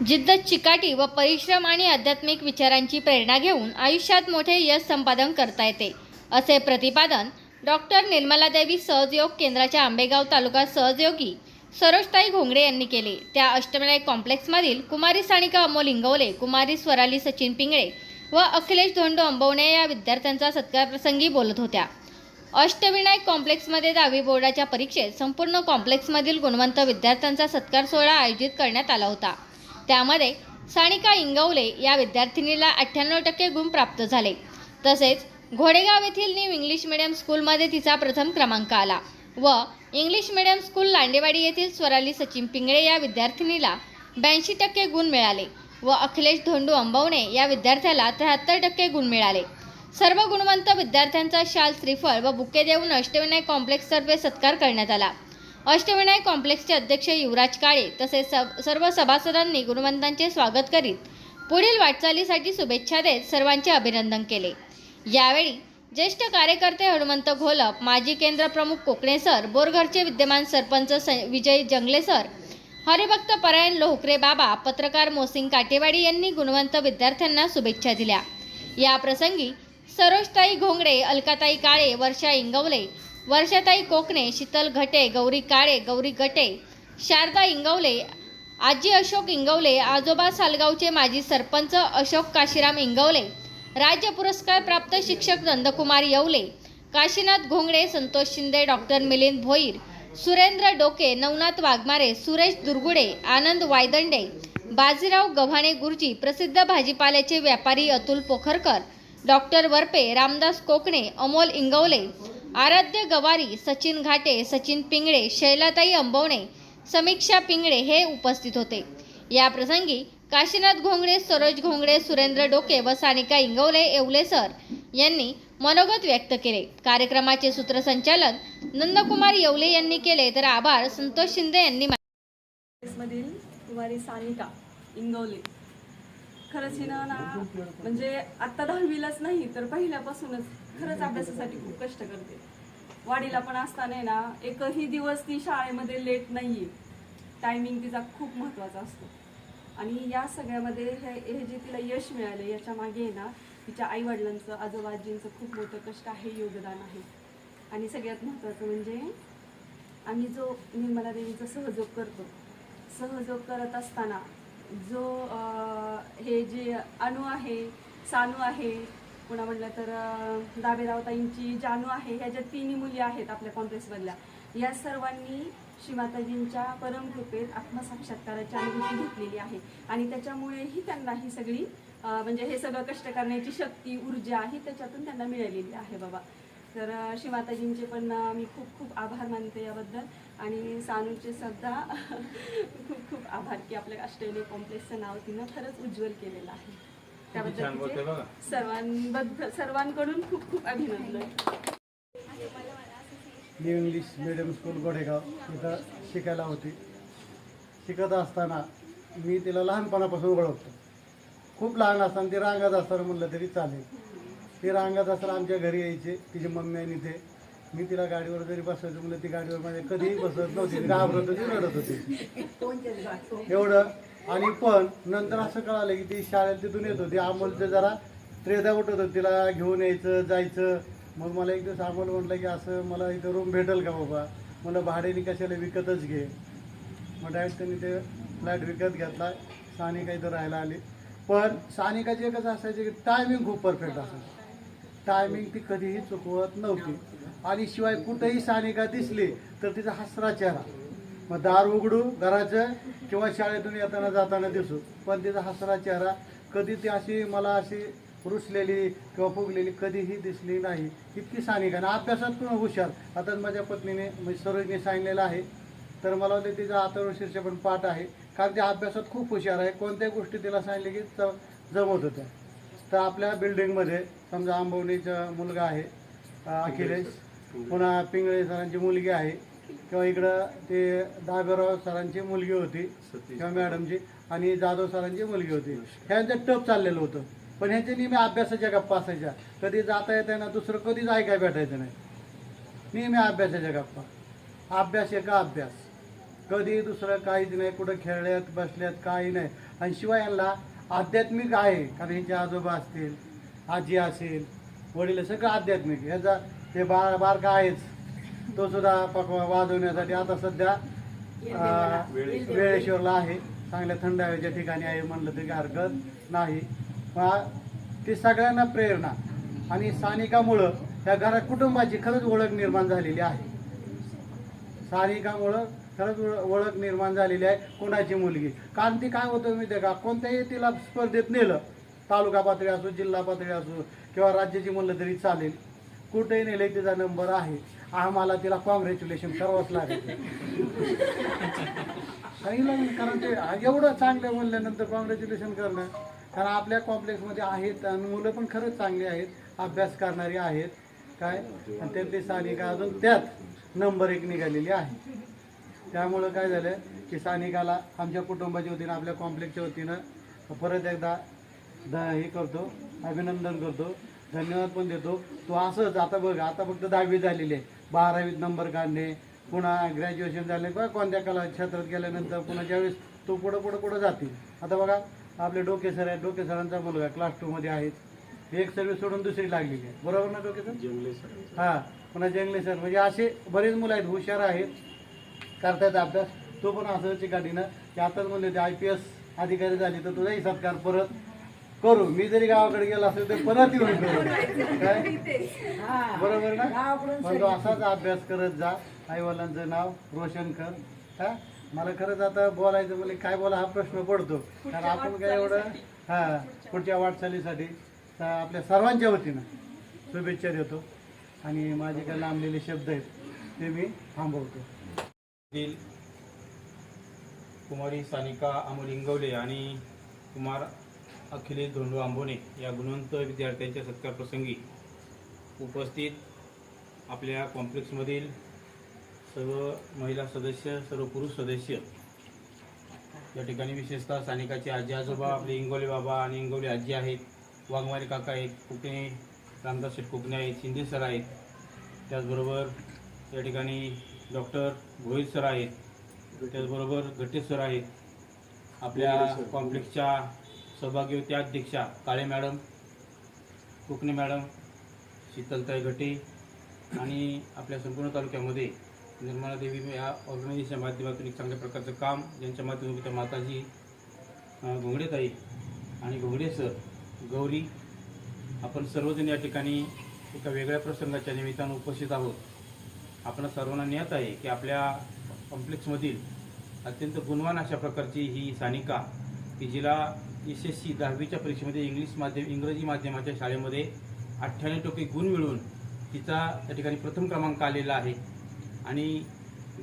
जिद्द चिकाटी व परिश्रम आणि आध्यात्मिक विचारांची प्रेरणा घेऊन आयुष्यात मोठे यश संपादन करता येते. असे प्रतिपादन डॉक्टर निर्मलादेवी सहजयोग केंद्राच्या आंबेगाव तालुका सहजयोगी सरोजताई घोंगडे यांनी केले. त्या अष्टविनायक कॉम्प्लेक्समधील कुमारी सानिका अमोल इंगवले कुमारी स्वराली सचिन पिंगळे व अखिलेश धोंडो अंबवणे या विद्यार्थ्यांचा सत्कार प्रसंगी बोलत होत्या. अष्टविनायक कॉम्प्लेक्समध्ये दहावी बोर्डाच्या परीक्षेत संपूर्ण कॉम्प्लेक्समधील गुणवंत विद्यार्थ्यांचा सत्कार सोहळा आयोजित करण्यात आला होता. त्यामध्ये सानिका इंगवले या विद्यार्थिनीला अठ्ठ्याण्णव टक्के गुण प्राप्त झाले. तसेच घोडेगाव येथील न्यू इंग्लिश मिडियम स्कूलमध्ये तिचा प्रथम क्रमांक आला व इंग्लिश मिडियम स्कूल लांडेवाडी येथील स्वराली सचिन पिंगळे या विद्यार्थिनीला ब्याऐंशी टक्के गुण मिळाले व अखिलेश धोंडू अंबवणे या विद्यार्थ्याला त्र्याहत्तर टक्के गुण मिळाले. सर्व गुणवंत विद्यार्थ्यांचा शाल श्रीफळ व बुके देऊन अष्टविनायक कॉम्प्लेक्सतर्फे सत्कार करण्यात आला. अष्टविनायक कॉम्प्लेक्सचे अध्यक्ष युवराज काळे तसेच सब- सर्व सभासदांनी गुणवंतांचे स्वागत करीत पुढील वाटचालीसाठी शुभेच्छा देत सर्वांचे अभिनंदन केले. यावेळी ज्येष्ठ कार्यकर्ते हनुमंत घोलप माजी केंद्र प्रमुख कोकणे सर बोरघरचे विद्यमान सरपंच स- विजय जंगले सर हरिभक्त परायण लोहकरे बाबा पत्रकार मोसिंग काटेवाडी यांनी गुणवंत विद्यार्थ्यांना शुभेच्छा दिल्या. या प्रसंगी सरोजताई घोंगडे अलकाताई काळे वर्षा इंगवले वर्षाताई कोकणे शीतल घटे गौरी काळे गौरी गटे शारदा इंगवले आजी अशोक इंगवले आजोबा सालगावचे माजी सरपंच अशोक काशीराम इंगवले राज्य पुरस्कार प्राप्त शिक्षक नंदकुमार येवले काशीनाथ घोंगडे संतोष शिंदे डॉक्टर मिलिंद भोईर सुरेंद्र डोके नवनाथ वाघमारे सुरेश दुर्गुडे आनंद वायदंडे बाजीराव गव्हाणे गुरुजी प्रसिद्ध भाजीपाल्याचे व्यापारी अतुल पोखरकर डॉक्टर वरपे रामदास कोकणे अमोल इंगवले आराध्य गवारी सचिन घाटे सचिन पिंगळे शैलाताई अंबवणे समीक्षा पिंगळे हे उपस्थित होते. या प्रसंगी काशीनाथ घोंगडे सरोज घोंगडे सुरेंद्र डोके व सानिका इंगवले येवले सर यांनी मनोगत व्यक्त केले. कार्यक्रमाचे सूत्रसंचालन नंदकुमार येवले यांनी केले. तर आभार संतोष शिंदे यांनी मानले. मधील कुमारी सानिका इंगवले. खरंच हिनं ना म्हणजे आत्ता दहावीलाच नाही तर पहिल्यापासूनच खरंच अभ्यासासाठी खूप कष्ट करते. वाडीला पण असताना आहे ना एकही दिवस ती शाळेमध्ये लेट नाहीये. टायमिंग तिचा खूप महत्त्वाचा असतो. आणि या सगळ्यामध्ये हे हे जे तिला यश मिळालं याच्या मागे आहे ना तिच्या आईवडिलांचं आजोबाजींचं खूप मोठं कष्ट आहे योगदान आहे. आणि सगळ्यात महत्त्वाचं म्हणजे आम्ही जो निर्मला देवीचा सहयोग करतो. सहयोग करत असताना जो आ, हे जे अणू आहे सानू आहे पुन्हा म्हटलं तर दाबेरावताईंची जानू आहे ह्या ज्या तिन्ही मुली आहेत आपल्या कॉम्प्लेक्समधल्या या सर्वांनी श्रीमाताजींच्या परमकृपेत आत्मसाक्षात्काराची अनुभूती घेतलेली आहे. आणि त्याच्यामुळेही त्यांना ही सगळी म्हणजे हे सगळं कष्ट करण्याची शक्ती ऊर्जा ही त्याच्यातून त्यांना मिळालेली आहे बाबा. तर श्रीमाताजींचे पण मी खूप खूप आभार मानते याबद्दल. आणि सानूचे सुद्धा खूप खूप आभार की आपल्या अष्टविनायक कॉम्प्लेक्सचं नाव तिनं खरंच उज्ज्वल केलेलं आहे. त्याबद्दल सर्वांबद्दल सर्वांकडून खूप खूप अभिनंदन. New English medium school Godegaon इथं शिकायला होती. शिकत असताना मी तिला लहानपणापासून ओळखतो. खूप लहान असताना ती रांगत असताना म्हणलं तरी चालेल. ती रांगत असताना आमच्या घरी यायचे. तिची मम्मी आणि ते. मी तिला गाडीवर जरी बसायचं म्हणलं ती गाडीवर माझ्या कधीही बसत नव्हती. ती घाबरत होती रडत होती. एवढं आणि पण नंतर असं कळालं की ती शाळेत तिथून येत होती. अमोलचं जरा त्रेदा उठत होतं. तिला घेऊन यायचं जायचं. मग मला एक दिवस अमोल म्हटलं की असं मला इथं रूम भेटेल का बाबा? मला भाड्याने कशाला विकतच घे. मग डायरेक्ट त्यांनी ते फ्लॅट विकत घेतला. सानिका इथं राहायला आली. पण सानिकाचे एकच असायचे की टायमिंग खूप परफेक्ट असायचं. टायमिंग ती कधीही चुकवत नव्हती. आणि शिवाय कुठेही सानिका दिसली तर तिचा हसरा चेहरा. मग दार उघडू घराचं किंवा शाळेतून येताना जाताना दिसू. पण तिचा हसरा चेहरा कधी ती अशी मला अशी रुसलेली किंवा फुगलेली कधीही दिसली नाही. इतकी सानिका आणि अभ्यासात पण हुशार. आता माझ्या पत्नीने म्हणजे सरोजने सांगितलेलं आहे. तर मला वाटतं तिचा अथर्व शीर्ष पण पाठ आहे. कारण ती अभ्यासात खूप हुशार आहे. कोणत्याही गोष्टी तिला सांगितले की जमत होत्या. तर आपल्या बिल्डिंगमध्ये समजा आंबवणीचा मुलगा आहे अखिलेश पुन्हा पिंगळे सरांची मुलगी आहे. किंवा इकडं ते दाबेराव सरांची मुलगी होती किंवा मॅडमची आणि जाधव सरांची मुलगी होती. ह्यांचं टप चाललेलं होतं. पण ह्यांच्या नेहमी अभ्यासाच्या गप्पा असायच्या. कधी जाता येता ना दुसरं कधीच ऐकाय भेटायचं नाही. नेहमी अभ्यासाच्या गप्पा. अभ्यास एका अभ्यास. कधी दुसरं काहीच नाही कुठं खेळल्यात बसल्यात काही नाही. आणि शिवाय यांना आध्यात्मिक आहे कारण ह्यांचे आजोबा असतील आजी असेल वडील सगळं आध्यात्मिक. ह्याचा ते बार बारका आहेच. तो सुद्धा पक वाजवण्यासाठी. आता सध्या वेळेश्वरला आहे. चांगल्या थंड हवेच्या ठिकाणी आहे म्हणलं तरी हरकत नाही. ती सगळ्यांना प्रेरणा. आणि स्थानिकामुळं त्या घरात कुटुंबाची खरंच ओळख निर्माण झालेली आहे. स्थानिकामुळं खरंच ओळ- ओळख निर्माण झालेली आहे कोणाची मुलगी. कारण ती काय होतं आहे का? कोणत्याही तिला स्पर्धेत नेलं तालुका पातळी असो जिल्हा पातळी असो किंवा राज्याची म्हणलं तरी चालेल कुठेही नेले तिचा नंबर आहे. आम्हाला तिला कॉंग्रॅच्युलेशन करावंच लागेल. काही लागेल कारण ते एवढं चांगलं म्हणल्यानंतर कॉंग्रॅच्युलेशन करणं कारण आपल्या कॉम्प्लेक्समध्ये आहेत आणि मुलं पण खरंच चांगली आहेत अभ्यास करणारी आहेत काय? आणि त्यातली सानिका अजून त्यात नंबर एक निघालेली आहे. त्यामुळं काय झालं की सानिकाला आमच्या कुटुंबाच्या वतीनं आपल्या कॉम्प्लेक्सच्या वतीनं परत एकदा द हे करतो अभिनंदन करतो धन्यवाद पण देतो. तो असंच आता बघ आता फक्त दहावी झालेली आहे. बारावीत नंबर काढणे पुन्हा ग्रॅज्युएशन झाले किंवा कोणत्या कला क्षेत्रात गेल्यानंतर पुन्हा ज्यावेळेस तो पुढं पुढं पुढं जातील. आता बघा आपले डोके सर आहेत डोके सरांचा मुलगा क्लास टूमध्ये आहेत एक सर्व्हिस सोडून दुसरी लागलेली आहे. बरोबर ना डोके सर? हां पुन्हा जंगले सर. म्हणजे असे बरेच मुलं आहेत हुशार आहेत करतायत अभ्यास. तो पण असं चिकाटीनं की आताच म्हणले ते आय पी एस अधिकारी झाले तर तुझाही सत्कार परत करू. मी जरी गावाकडे गेलो असेल तर परत येऊन करू. काय? बरोबर ना? पण तो असाच अभ्यास करत जा. आईवडिलांचं नाव रोशन कर. हा? मला खरंच आता बोलायचं म्हणजे काय बोला हा प्रश्न पडतो. कारण आपण काय एवढं हा पुढच्या वाटचालीसाठी. तर आपल्या सर्वांच्या वतीनं शुभेच्छा देतो. आणि माझे काही लांबलेले शब्द आहेत ते मी थांबवतो. कुमारी सानिका अमोल इंगवले आणि कुमार अखिलेश धोंडू आंबोने या गुणवंत विद्यार्थ्यांच्या सत्कार प्रसंगी उपस्थित आपल्या कॉम्प्लेक्समधील सर्व महिला सदस्य सर्व पुरुष सदस्य या ठिकाणी विशेषतः सानिकाचे आजी आजोबा आपले इंगोले बाबा आणि इंगोले आजी आहेत वाघमारे काका आहेत कोकणे रामदास शेठ कोकणे आहेत शिंदे सर आहेत. त्याचबरोबर या ठिकाणी डॉक्टर भोईर सर आहेत. त्याचबरोबर गट्टे सर आहेत. आपल्या कॉम्प्लेक्सच्या सहभागी होत्या अध्यक्षा काळे मॅडम कोकणे मॅडम शीतलताई घटे आणि आपल्या संपूर्ण तालुक्यामध्ये निर्मला देवी या ऑर्गनायझेशनच्या माध्यमातून एक चांगल्या प्रकारचं काम ज्यांच्या माध्यमातून त्या माताजी घोंगडेताई आणि घोंगडे सर गौरी आपण सर्वजण या ठिकाणी एका वेगळ्या प्रसंगाच्या निमित्तानं उपस्थित आहोत. आपण सर्वांना ज्ञात आहे की आपल्या कॉम्प्लेक्समधील अत्यंत गुणवान अशा प्रकारची ही सानिका की जिला एस एस सी दहावीच्या परीक्षेमध्ये इंग्लिश माध्यम इंग्रजी माध्यमाच्या शाळेमध्ये अठ्ठ्याण्णव टक्के गुण मिळून तिचा त्या ठिकाणी प्रथम क्रमांक आलेला आहे. आणि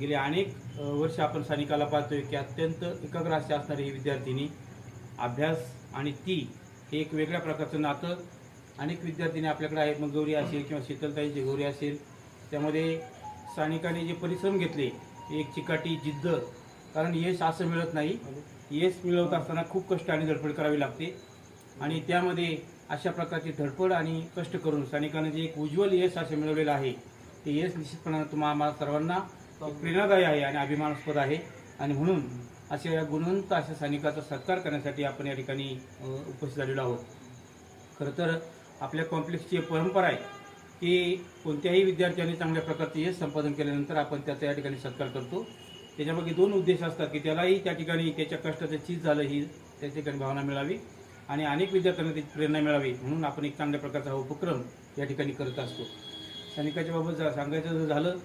गेले अनेक वर्ष आपण सानिकाला पाहतोय की अत्यंत एकाग्र असे असणारी ही विद्यार्थिनी अभ्यास आणि ती हे एक वेगळ्या प्रकारचं नातं अनेक विद्यार्थिनी आपल्याकडे आहेत. मग गौरी असेल किंवा शीतलताईची गौरी असेल त्यामध्ये सानिकाने जे परिश्रम घेतले एक चिकाटी जिद्द कारण यश असं मिळत नाही. यश मिळवत असताना खूप कष्ट आणि धडपड करावी लागते. आणि त्यामध्ये अशा प्रकारची धडपड आणि कष्ट करून सानिकाने जे एक उज्ज्वल यश असं मिळवलेलं आहे ते यश निश्चितपणानं तुम्हा आम्हाला सर्वांना प्रेरणादायी आहे आणि अभिमानास्पद आहे. आणि म्हणून अशा या गुणवंत अशा स्थानिकाचा सत्कार करण्यासाठी आपण या ठिकाणी उपस्थित झालेलो आहोत. खरं तर आपल्या कॉम्प्लेक्सची एक परंपरा आहे की कोणत्याही विद्यार्थ्यांनी चांगल्या प्रकारचे यश संपादन केल्यानंतर आपण त्याचा या ठिकाणी सत्कार करतो. त्याच्यामागे दोन उद्देश असतात की त्यालाही त्या ठिकाणी त्याच्या कष्टाचं चीज झालं ही त्या ठिकाणी भावना मिळावी आणि अनेक विद्यार्थ्यांना त्याची प्रेरणा मिळावी म्हणून आपण एक चांगल्या प्रकारचा हा उपक्रम या ठिकाणी करत असतो. स्थानिकाच्या बाबत जर सांगायचं जर झालं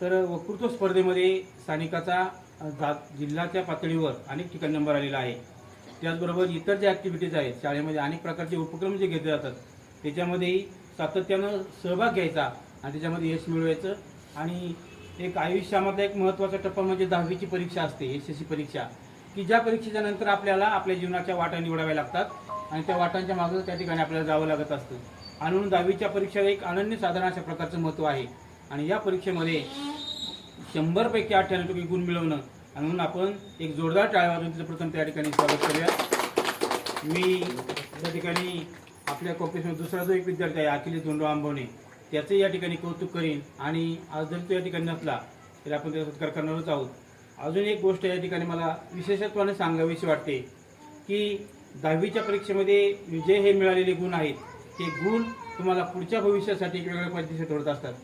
तर वक्तृत्व स्पर्धेमध्ये स्थानिकाचा जात जा जिल्ह्याच्या पातळीवर अनेक ठिकाणी नंबर आलेला आहे. त्याचबरोबर इतर ज्या ॲक्टिव्हिटीज आहेत शाळेमध्ये अनेक प्रकारचे उपक्रम जे घेतले जातात त्याच्यामध्येही सातत्यानं सहभाग घ्यायचा आणि त्याच्यामध्ये यश मिळवायचं आणि एक आयुष्यामधला एक महत्त्वाचा टप्पा म्हणजे दहावीची परीक्षा असते एस एस सी परीक्षा. की ज्या परीक्षेच्या नंतर आपल्याला आपल्या जीवनाच्या वाटा निवडाव्या लागतात आणि त्या वाटांच्या मागं त्या ठिकाणी आपल्याला जावं लागत असतं. आणि म्हणून दहावीच्या परीक्षेला एक अनन्यसाधारण अशा प्रकारचं महत्त्व आहे. आणि या परीक्षेमध्ये शंभरपैकी अठ्ठ्याण्णव टक्के गुण मिळवणं आणि म्हणून आपण एक जोरदार टाळ्या वाजवून तिचं प्रथम त्या ठिकाणी स्वागत करूया. मी त्या ठिकाणी आपल्या कॉम्पिटिशन दुसरा जो एक विद्यार्थी आहे अखिलेश धोंडो आंबवणे. त्याचं या ठिकाणी कौतुक करीन. आणि आज जर तो या ठिकाणी नसला तरी आपण त्याचा सत्कार करणारच आहोत. अजून एक गोष्ट या ठिकाणी मला विशेषत्वाने सांगावीशी वाटते की दहावीच्या परीक्षेमध्ये जे हे मिळालेले गुण आहेत. ते गुण तुम्हाला पुढच्या भविष्यासाठी एक वेगळ्या पद्धतीने ठरत असतात.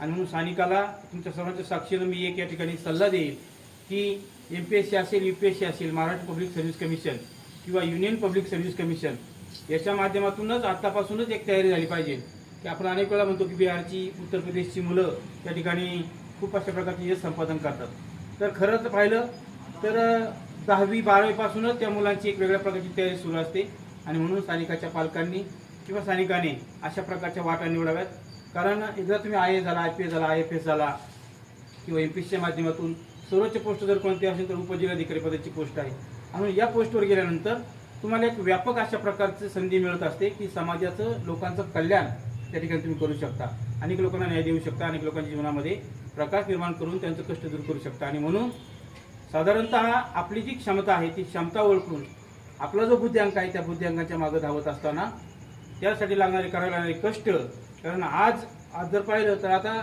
आणि म्हणून सानिकाला तुमच्या सर्वांच्या साक्षीनं मी एक या ठिकाणी सल्ला देईल की एम पी एस सी असेल यू पी एस सी असेल महाराष्ट्र पब्लिक सर्व्हिस कमिशन किंवा युनियन पब्लिक सर्व्हिस कमिशन याच्या माध्यमातूनच आत्तापासूनच एक तयारी झाली पाहिजे. की आपण अनेक वेळा म्हणतो की बिहारची उत्तर प्रदेशची मुलं त्या ठिकाणी खूप अशा प्रकारचे यश संपादन करतात. तर खरं तर पाहिलं तर दहावी बारावीपासूनच त्या मुलांची एक वेगळ्या प्रकारची तयारी सुरू असते. आणि म्हणून स्थानिकाच्या पालकांनी किंवा स्थानिकाने अशा प्रकारच्या वाटा निवडाव्यात. कारण एकदा तुम्ही आय ए झाला आय पी एस झाला आय एफ एस झाला किंवा एम पी एसच्या माध्यमातून सर्वोच्च पोस्ट जर कोणती असेल तर उपजिल्हाधिकारी पदाची पोस्ट आहे. म्हणून या पोस्टवर गेल्यानंतर तुम्हाला एक व्यापक अशा प्रकारची संधी मिळत असते की समाजाचं लोकांचं कल्याण त्या ठिकाणी तुम्ही करू शकता. अनेक लोकांना न्याय देऊ शकता अनेक लोकांच्या जीवनामध्ये प्रकाश निर्माण करून त्यांचं कष्ट दूर करू शकता. आणि म्हणून साधारणतः आपली जी क्षमता आहे ती क्षमता ओळखून आपला जो बुद्ध्यांक आहे त्या बुद्ध्यांकाच्या मागे धावत असताना त्यासाठी लागणारे करावे लागणारे कष्ट कारण आज आज जर पाहिलं तर आता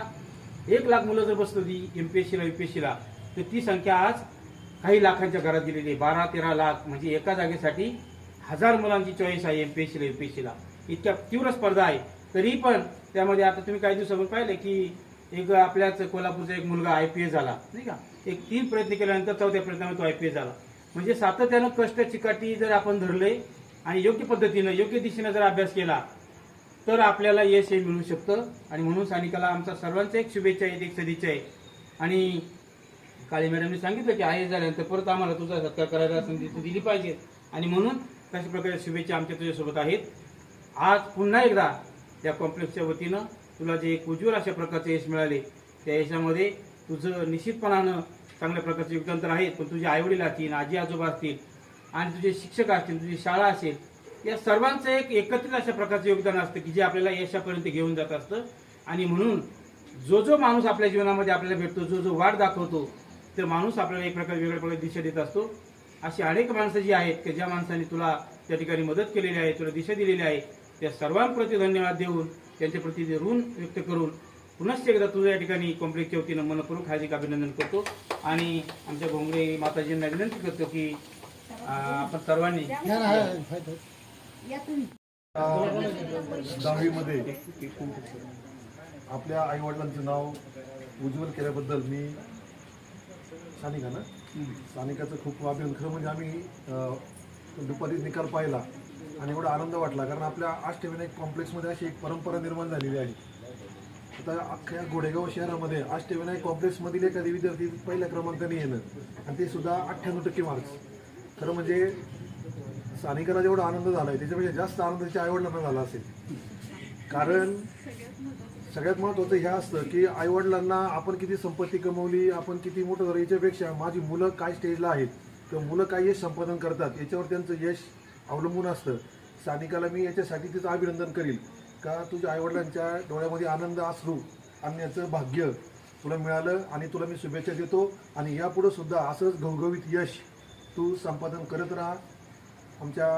एक लाख मुलं जर बसत होती एम पी एस सीला यू पी एस सीला तर ती संख्या आज काही लाखांच्या घरात दिलेली आहे. बारा तेरा लाख म्हणजे एका जागेसाठी हजार मुलांची चॉईस आहे एम पी एस सीला यू पी एस सीला इतक्या तीव्र स्पर्धा आहे. तरी पण त्यामध्ये आता तुम्ही काही दिवसापूर्वी पाहिलं की एक आपल्याच कोल्हापूरचा एक मुलगा आय पी एस झाला नाही का? एक तीन प्रयत्न केल्यानंतर चौथ्या प्रयत्नामध्ये तो आय पी एस झाला. म्हणजे सातत्यानं कष्ट चिकाटी जर आपण धरले आणि योग्य पद्धतीनं योग्य दिशेनं जर अभ्यास केला तर आपल्याला यश हे मिळू शकतं. आणि म्हणून सानिकाला आमचा सर्वांचा एक शुभेच्छा आहे एक सदिच्छा आहे. आणि काळे मॅडमने सांगितलं की आय झाल्यानंतर परत आम्हाला तुझा सत्कार करायला संधी दिली पाहिजे. आणि म्हणून तशा प्रकारे शुभेच्छा आमच्या तुझ्यासोबत आहेत. आज पुन्हा एकदा त्या कॉम्प्लेक्सच्या वतीनं तुला जे एक उज्ज्वल अशा प्रकारचे यश मिळाले त्या यशामध्ये तुझं निश्चितपणानं चांगल्या प्रकारचे योगदान तर आहेत पण तुझे आईवडील असतील आजी आजोबा असतील आणि तुझे शिक्षक असतील तुझी शाळा असेल या सर्वांचं एक एकत्रित अशा प्रकारचं योगदान असतं की जे आपल्याला यशापर्यंत घेऊन जात असतं. आणि म्हणून जो जो माणूस आपल्या जीवनामध्ये आपल्याला भेटतो जो जो वाट दाखवतो तो माणूस आपल्याला एक प्रकारे वेगळ्या प्रकारे दिशा देत असतो. अशी अनेक माणसं जी आहेत की ज्या माणसांनी तुला त्या ठिकाणी मदत केलेली आहे तुला दिशा दिलेली आहे त्या सर्वांप्रती धन्यवाद देऊन त्यांच्या प्रती ते ऋण व्यक्त करून पुनश्च एकदा तुझ्या या ठिकाणी कॉम्प्लेक्सच्या वतीनं मनपूर्वक हार्दिक अभिनंदन करतो. आणि आमच्या भोंगडे माताजींना विनंती करतो की आपण सर्वांनी दहावीमध्ये आपल्या आईवडिलांचं नाव उज्ज्वल केल्याबद्दल मी सानिका ना सानिकाचं खूप अभिनंदन. खरं म्हणजे आम्ही दुपारी निकाल पाहिला. आणि एवढा आनंद वाटला कारण आपल्या अष्टविनायक कॉम्प्लेक्समध्ये अशी एक परंपरा निर्माण झालेली आहे. आता अख्ख्या गोडेगाव शहरामध्ये अष्टविनायक कॉम्प्लेक्समधील एखादी विद्यार्थी पहिल्या क्रमांकाने येणं आणि ते सुद्धा अठ्ठ्याण्णव टक्के मार्क्स खरं म्हणजे सानिकाला जेवढा आनंद झाला आहे त्याच्यापेक्षा जास्त आनंद त्याच्या आईवडिलांना झाला असेल. कारण सगळ्यात महत्त्वाचं हे असतं की आईवडिलांना आपण किती संपत्ती कमवली आपण किती मोठं झालं याच्यापेक्षा माझी मुलं काय स्टेजला आहेत किंवा मुलं काय यश संपादन करतात याच्यावर त्यांचं यश अवलंबून असतं. सानिकाला मी याच्यासाठी तिचं अभिनंदन करील. का तुझ्या आईवडिलांच्या डोळ्यामध्ये आनंद अश्रू आणण्याचं भाग्य तुला मिळालं आणि तुला मी शुभेच्छा देतो आणि यापुढं सुद्धा असंच घवघवीत यश तू संपादन करत राहा. आमच्या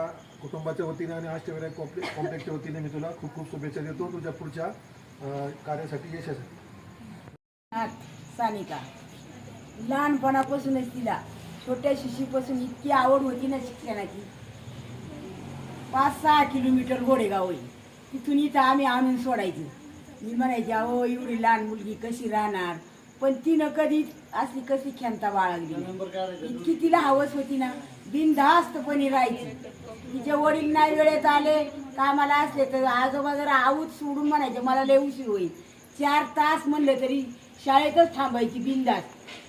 कुटुंबाच्या वतीने आणि अष्टविनायक कॉम्प्ले कॉम्प्लेक्सच्या वतीने मी तुला खूप खूप शुभेच्छा देतो तुझ्या पुढच्या कार्यासाठी यशासाठी. सानिका लहानपणापासूनच तिला छोट्या शिशीपासून इतकी आवड होती ना शिक्षणाची पाच सहा किलोमीटर गोडेगाव होईल. तिथून इथं आम्ही आणून सोडायचं. मी म्हणायचे अहो एवढी लहान मुलगी कशी राहणार? पण तिनं कधी असली कशी क्षमता बाळगली इतकी तिला हवस होती ना बिनधास्तपणे राहायची. तिचे वडील नाही वेळेत आले कामाला असले तर आजोबा जरा आऊत सोडून म्हणायचे मला लय उशीर होईल. चार तास म्हणलं तरी शाळेतच थांबायची बिंदास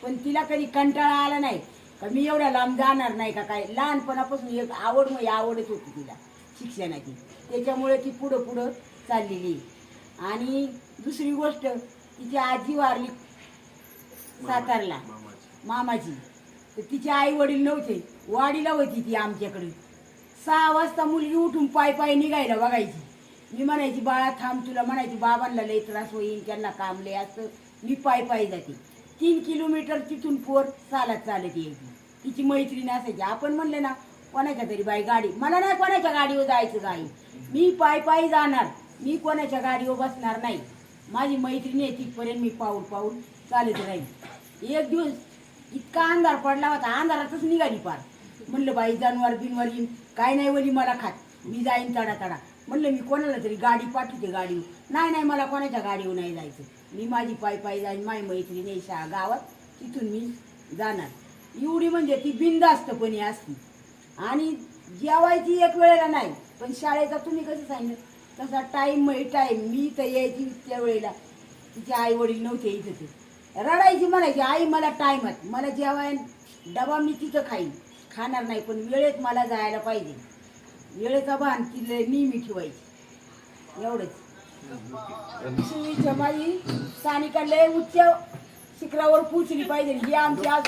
पण तिला कधी कंटाळा आला नाही. का मी एवढ्या लांब जाणार नाही का काय? लहानपणापासून एक आवड म्हणजे आवडच होती तिला. शिक्षणाची त्याच्यामुळे ती पुढं पुढं चाललेली आहे. आणि दुसरी गोष्ट तिची आजी वारली सातारला. मामाची. तर तिचे आई वडील नव्हते. वाडीला होती ती आमच्याकडे. सहा वाजता मुलगी उठून पाय पाय निघायला बघायची. मी म्हणायची बाळा थांब तुला. म्हणायची बाबांना लय त्रास होईल त्यांना काम लय असतं. मी पाय पाय जाते. तीन किलोमीटर तिथून पोर चालत चालत यायची. तिची मैत्रीण असायची. आपण म्हणले ना कोणाच्या तरी बाई गाडी? मला नाही कोणाच्या गाडीवर जायचं गाई मी पाय पायी जाणार. मी कोणाच्या गाडीवर बसणार नाही. माझी मैत्रीण आहे तिथपर्यंत मी पाऊल पाऊल चालत राहील एक दिवस इतका अंधार पडला होता अंधारातच निघाली पार. म्हणलं बाई जानवर बिनवर येईन. काय नाही वली मला खात. मी जाईन तडा तडा म्हणलं मी कोणाला तरी गाडी पाठवते गाडीवर. नाही नाही मला कोणाच्या गाडीवर नाही जायचं. मी माझी पायी पायी जाईन माझी मैत्रिणी आहे शा गावात. तिथून मी जाणार. एवढी म्हणजे ती बिनधास्तपणे असती. आणि जेवायची एक वेळेला नाही पण शाळेचा तुम्ही कसं सांगितलं? तसा टाईम टाईम मी तर यायची त्या वेळेला. तिचे आई वडील नव्हते इथं ते. रडायची म्हणायची आई मला टाईमात मला जेवाय डबा मी तिथं खाईन. खाणार नाही पण वेळेत मला जायला पाहिजे. वेळेचा भान तिला नेहमी ठेवायची. एवढंच. शिवीच्या माझी सानिकाला उच्च शिखरावर पोचली पाहिजे. ही आमची आज